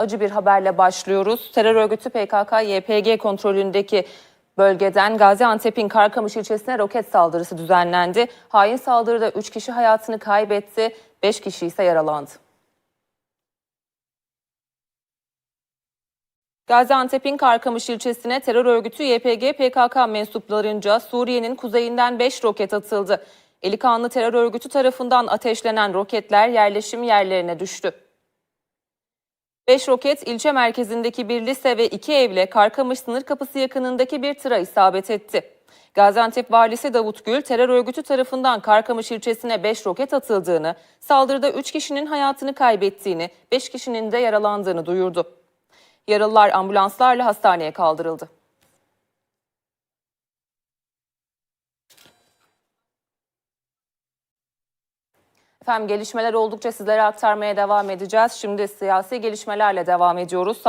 Acı bir haberle başlıyoruz. Terör örgütü PKK-YPG kontrolündeki bölgeden Gaziantep'in Karkamış ilçesine roket saldırısı düzenlendi. Hain saldırıda 3 kişi hayatını kaybetti, 5 kişi ise yaralandı. Gaziantep'in Karkamış ilçesine terör örgütü YPG PKK mensuplarınca Suriye'nin kuzeyinden 5 roket atıldı. Elikanlı terör örgütü tarafından ateşlenen roketler yerleşim yerlerine düştü. 5 roket ilçe merkezindeki bir lise ve iki evle Karkamış sınır kapısı yakınındaki bir tıra isabet etti. Gaziantep valisi Davut Gül, terör örgütü tarafından Karkamış ilçesine 5 roket atıldığını, saldırıda 3 kişinin hayatını kaybettiğini, 5 kişinin de yaralandığını duyurdu. Yaralılar ambulanslarla hastaneye kaldırıldı. Efendim gelişmeler oldukça sizlere aktarmaya devam edeceğiz. Şimdi siyasi gelişmelerle devam ediyoruz.